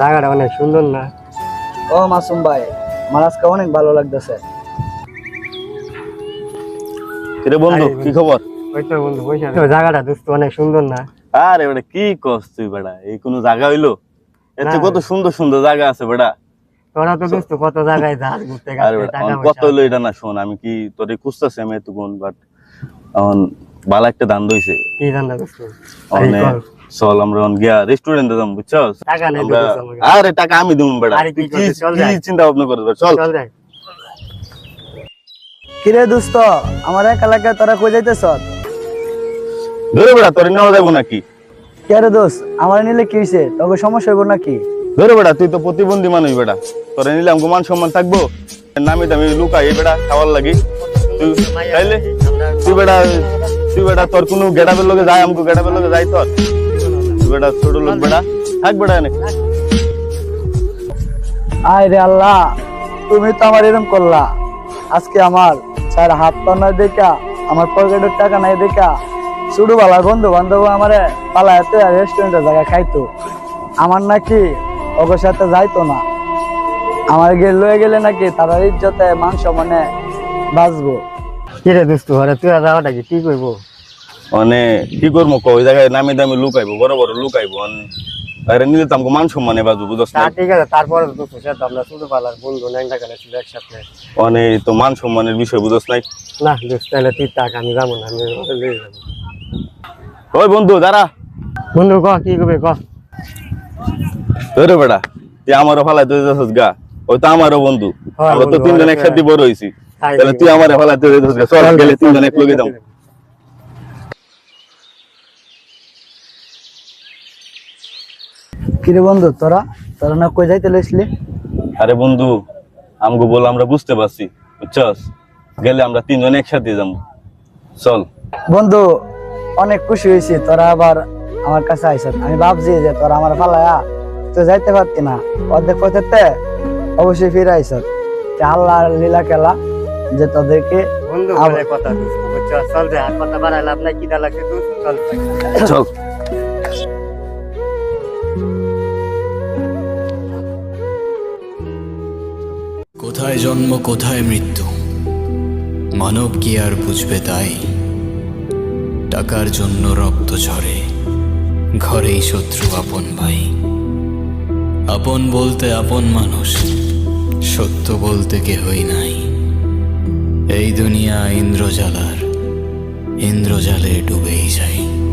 জায়গাটা অনেক সুন্দর না? ও মাসুম ভাই আমার আজকে অনেক ভালো লাগতেছে। কিরে বন্ধু কি খবর? ওই তো বন্ধু বসে আছে। জায়গাটা দোস্ত অনেক সুন্দর না? আরে বেটা কি কস তুই বেটা? এই কোনো জায়গা হইল? এতে না। কত সুন্দর সুন্দর জায়গা আছে বেটা। তোরা তো দোস্ত কত জায়গায় যাস ঘুরতে আরে গেছে বেটা টাকা এখন পয়সা। কত হইল এটা না শোন আমি কি তোরে খুঁজতেছি আমি এতক্ষণ বাট এখন বালা একটা দান দইছে কি জানা দোস্ত কর। চল আমরা গিয়া রেস্টুরেন্টে যাম বুঝছস টাকা নেই আমার কাছে। আরে টাকা আমি বেটা তুই কি। চিন্তা ভাবনা করছ চল। চল কিরে দোস্ত আমার এক এলাকায় তোরা কই যাইতেছ? ধরে বেটা তোর নেওয়া যাব নাকি? কে রে দোস্ত আমার নিলে কি হয়েছে তোকে সমস্যা হইব নাকি? ধরে বেটা তুই তো প্রতিবন্ধী মানুষ বেটা তোরে নিলে আমাকে মান সম্মান থাকব। নামি দামি লুকাই এই বেটা খাওয়ার লাগি। তুই তাইলে? তুই বেটা তুই বেটা তোর কোনো গেটাবের লগে যায় আমাকে গেটাবের লগে যাই তোর। বেটা ছোট লোক বেটা থাক বেটা এনে আয় রে আল্লাহ তুমি তো আমার এরকম করলা আজকে আমার চার হাত পা নাই দেখা আমার পকেটের টাকা নাই দেখা শুধু বালা বন্ধু বান্ধব আমারে পালাইতে রেস্টুরেন্টের জায়গায় খাইতো আমার নাকি ওদের সাথে যাইতো না আমার গিয়ে লয়ে গেলে নাকি তারা ইজ্জতে মাংস মানে বাঁচবো কি রে দোস্ত আরে তুই যাওয়াটা কি ঠিক হইব মানে কি করব ওই জায়গায় নামি দামি লুকাইবো বড় বড় লুকাইবো আরে নিজে তো আমাকে মান সম্মানে বাজু বুঝছ না ঠিক আছে তারপরে তো সে তো আমরা শুধু পালার বন্ধু ন্যাংটা কেন ছিল একসাথে। মানে তো মান সম্মানের বিষয় বুঝছ নাই? না দোস্ত তাহলে তুই থাক আমি যাব না আমি লয়ে যাব। ওই বন্ধু দাঁড়া। বন্ধু ক কি করবে ক? ধরে বেটা তুই আমারও ফালাই তুই যাচ্ছিস গা ওই তো আমারও বন্ধু। হয় আমরা তো তিনজন একসাথে বড় হইছি তাহলে তুই আমারে ফালাই তুই যাচ্ছিস গা চল গেলে তিনজন এক লগে যাও কিরে বন্ধু তোরা? তোরা না কই যাইতে লইছিলি? আরে বন্ধু আমগো বল আমরা বুঝতে পারছি বুঝছস? গেলে আমরা তিনজন একসাথে যাব। চল। বন্ধু অনেক খুশি হয়েছি তোরা আবার আমার কাছে আইস আমি ভাবছি যে তোরা আমার ফালায়া তো যাইতে পারতি না। অর্ধেক পথেতে অবশ্যই ফিরে আইস। আল্লাহর লীলা খেলা যে তোদেরকে বন্ধু কথা চল যে আর কথা বাড়াই লাভ নাই কিটা লাগছে চল। চল। কোথায় জন্ম, কোথায় মৃত্যু? মানব কি আর বুঝবে তাই? টাকার জন্য রক্ত ঝরে। ঘরেই শত্রু আপন ভাই। আপন বলতে আপন মানুষ, সত্য বলতে কেহই নাই। এই দুনিয়া ইন্দ্রজালার, ইন্দ্রজালে ডুবেই যায়।